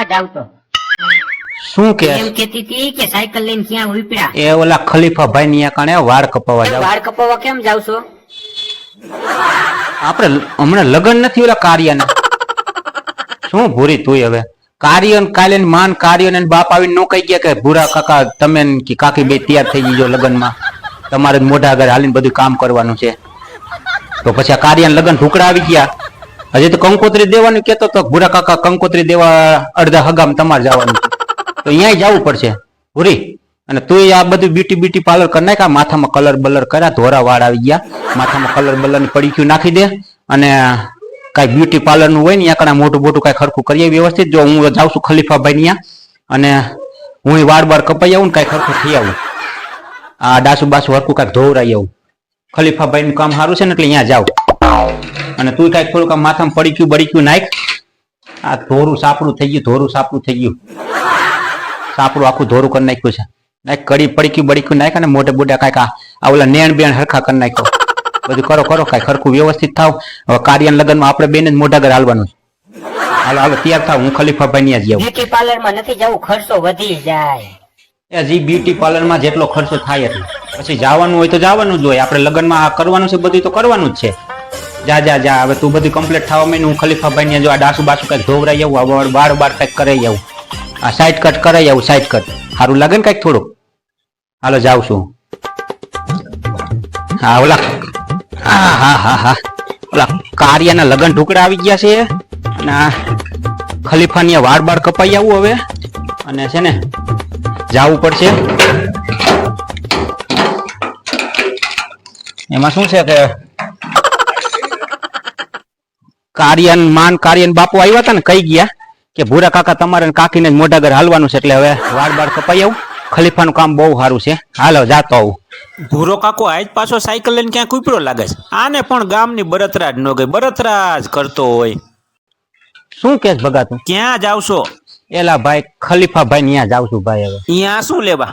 આ જાવ તો શું કે? એમ કેતી હતી કે સાયકલ લઈને ક્યાં ઉપડ્યા? એ ઓલા ખલીફા ભાઈ ની કાણે વાળ કપાવા જાવ. વાળ કપાવવા કેમ જાવ છો? આપણે હમણાં લગન નથી ઓલા કાર્યના. શું ભૂરી તું હવે? કાર્ય કાલે માન કાર્ય ને બાપ આવીને નો કહી ગયા કે ભૂરા કાકા તમે કે કાકી બે તૈયાર થઈ ગયો લગ્નમાં. તમારે મોઢા આગળ હાલીને બધું કામ કરવાનું છે. તો પછી આ કાર્ય લગ્ન ઢુકડા આવી ગયા. હજી તો કંકોત્રી દેવાનું કેતો તો ભૂરા કાકા કંકોત્રી દેવા અડધા હગામ તમારે જવાનું. તો અહીંયા જવું પડશે. ભૂરી અને તું આ બધું બ્યુટી બ્યુટી પાર્લર કરી નાખ માથામાં કલર બલર કર્યા ધોરા વાળ આવી ગયા. માથામાં કલર બલરની પડીક્યું નાખી દે, અને કાંઈ બ્યુટી પાર્લરનું હોય ને ત્યાં કણા મોટું મોટું કાંઈ ખરખું કરીએ વ્યવસ્થિત. જો હું જાઉં છું ખલીફાભાઈ ત્યાં અને હું વાળ બાર કપાઈ આવું ને કાંઈ ખરખું થઈ આવું. આ ડાસુ બાસુ હરખું કાંઈક ધોવરાઈ આવું. ખલીફાભાઈ નું કામ સારું છે ને, એટલે અહીંયા જાવ અને તું કાંઈક થોડુંક આમ માથામાં પડીક્યું બડીક્યું નાખ. આ ધોરું સાપડું થઈ ગયું ધોરું સાપડું થઈ ગયું. સાપડું આખું ધોરું કરી નાખ્યું છે. નાખ કડી પડીક્યું બડીક્યું નાખ અને મોઢે મોટા કાંઈક આ આ ઓલા નેણ બેણ હરખા કરી નાખ્યો. બધું કરો કરો કાંઈ ખરખું વ્યવસ્થિત થાવ. હવે કાર્ય લગ્નમાં આપણે બેને જ મોઢા ઘર હાલવાનું છે. હાલો હાલો તૈયાર થાવ. હું ખલીફા ભાઈ જ આવું બ્યુટી પાર્લરમાં નથી જવું ખર્ચો વધી જાય. હજી બ્યુટી પાર્લરમાં જેટલો ખર્ચો થાય એટલો. પછી જવાનું હોય તો જવાનું જ હોય. આપણે લગ્નમાં આ કરવાનું છે બધું તો કરવાનું જ છે. જા જા જા, હવે તું બધું કમ્પ્લીટ થવા માંડી હું ખલીફાભાઈ ને જો આ ડાસુ બાસુ કંઈક ધોવરાઈ આવું, આ વાળ- બાર બાર કંઈક કરાઈ આવું. આ સાઈડ કટ કરાઈ આવું સાઈડ કટ સારું લાગે ને કંઈક થોડું હાલો, જાઉં છું. હા, ઓલા, હા હા હા હા. ઓલા કાર્યના લગન ઢુકડા આવી ગયા છે. અને આ ખલીફાની વાળ બાર કપાઈ આવું હવે. અને છે ને, જાવું પડશે. એમાં શું છે કે કાર્યન માન કાર્યન બાપુ આવ્યા હતા ને કહી ગયા કે ભૂરા કાકા તમારે ને કાકીને જ મોઢા ઘર હાલવાનું છે એટલે હવે વાળ બાર કપાઈ આવું. ખલીફાનું કામ બહુ સારું છે. હાલો જાતો આવું. ભૂરો કાકો આજ પાછો સાયકલ લઈને ક્યાંક ઉપરો લાગે છે. આને પણ ગામની બરતરા જ ન ગઈ બરતરા જ કરતો હોય. શું કેસ ભગાતું ક્યાં જાવશો એલા ભાઈ ખલીફા ભાઈ ત્યાં જાવ છું ભાઈ હવે. અહીંયા શું લેવા?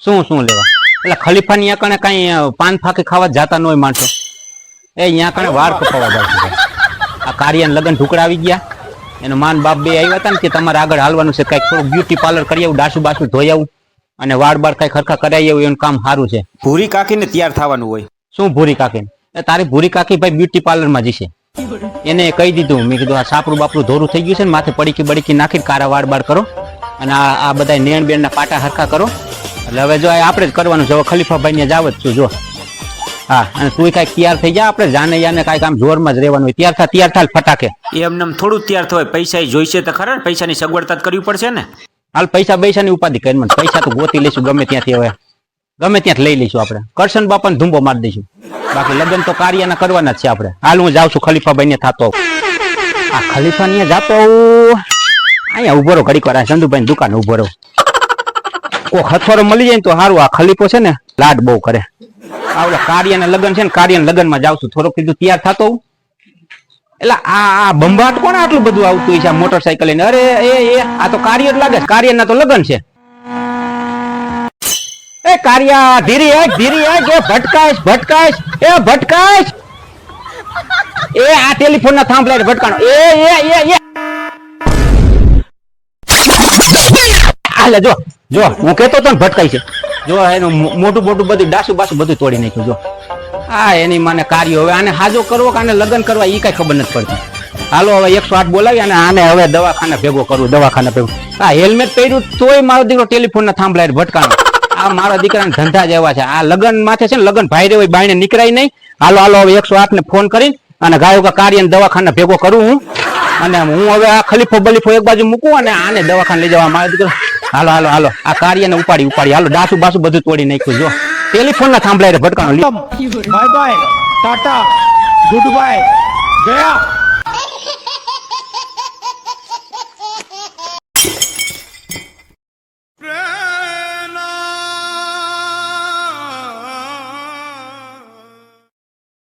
શું શું લેવા? એટલે ખલીફા ની કણે કઈ પાન ફાકી ખાવા જાતા ન હોય માણસો. એ અહીંયા કણે વાળ કપાવા જાવ છું. આ કાર્યન લગન ઢુકડાવી ગયા. એનો માન બાપ બે આવ્યા હતા ને કે તમારે આગળ હાલવાનું છે કંઈક થોડું બ્યુટી પાર્લર કરી આવું ડાસુ બાસુ ધોઈ આવું અને વાળ બાળ કઈ ખરખા કરાવી આવું એનું કામ સારું છે. ભૂરી કાકીને તૈયાર થવાનું હોય. શું ભૂરી કાકી? એ તારી ભૂરી કાકી ભાઈ બ્યુટી પાર્લરમાં જશે. એને કહી દીધું મેં કીધું આ સાપરું બાપરું ધોરું થઈ ગયું છે ને માથે પડીકી બડીકી નાખીને કારા વાળ બાળ કરો અને આ આ બધા નેણ બેણના પાટા હરખા કરો. એટલે હવે જો આ આપણે જ કરવાનું છે હવે ખલીફાભાઈ ને જાવ જ છું જો. હા અને તું કાંઈક તૈયાર થઈ જા આપણે જાને યાને કાંઈક આમ જોરમાં જ રહેવાનું હોય. તૈયાર થા તૈયાર થાય ફટાકે. એમને એમ થોડું તૈયાર થવાય. પૈસા જોઈશે તો ખરા ને પૈસાની સગવડતા કરવી પડશે ને? હાલ પૈસા પૈસાની ઉપાધિ કરી મને. પૈસા તો ગોતી લઈશું ગમે ત્યાંથી હવે. ગમે ત્યાંથી લઈ લઈશું આપણે. કરશન બાપાને ધૂંબો મારી દઈશું. બાકી લગ્ન તો કાર્યના કરવાના જ છે આપણે. હાલ હું જાઉં છું ખલીફાભાઈ ને થતો આ ખલીફા ને જાતો અહીંયા ઊભો રહો ઘડી આ ચંદુભાઈ દુકાન ઊભો રહો. કોઈ હથવારો મળી જાય ને તો સારું આ ખલીફો છે ને લાડ બહુ કરે. આ કાર્ય ને લગ્ન છે ને કાર્યના લગ્નમાં જાઉં છું. થોડોક કીધું તૈયાર થતો. એટલે આ આ કોણ આટલું બધું આવતું હોય છે? મોટરસાયકલ ને. અરે, એ એ, આ તો કાર્ય જ લાગે છે. કાર્યના તો લગ્ન છે. એ કાર્યા, ધીરી આય ધીરી આય એ ભટકાઈશ ભટકાશ એ ભટકાશ એ આ ટેલિફોન ના થાંભલા ભટકાણો. એ એ એ એ. હાલે, જો જો, હું કેતો તો ને ભટકાઈ છે. જો એનું મોટું મોટું બધું ડાસુ બાસુ બધું તોડી નાખ્યું, જો. આ એની માને કાર્ય. હવે આને હાજો કરવો કે આને લગ્ન કરવા એ કઈ ખબર નથી પડતી. હાલો, હવે એકસો આઠ બોલાવી અને આને હવે દવાખાને ભેગો કરવું દવાખાને ભેગો. આ હેલ્મેટ પહેર્યું તોય મારો દીકરો ટેલિફોન ના થાંભલા ભટકાણો. આ મારા દીકરાના ધંધા જ એવા છે. આ લગ્ન માથે છે ને, લગ્ન ભાઈ હોય બાઈને નીકળાય નહીં. હાલો હાલો, હવે એકસો આઠ ને ફોન કરી અને ગાયો કે કાર્ય દવાખાને ભેગો કરું હું. અને હું હવે આ ખલીફો બલીફો એક બાજુ મૂકું અને આને દવાખાને લઈ જવા મારા દીકરો હાલો હાલો હાલો. આ કાર્યને ઉપાડી ઉપાડી. હાલો, ડાસુ બાસુ બધું તોડી નાખ્યું, જો. ટેલિફોન ના થાંભલા ભટકાણો. Bye bye tata good bye ગયા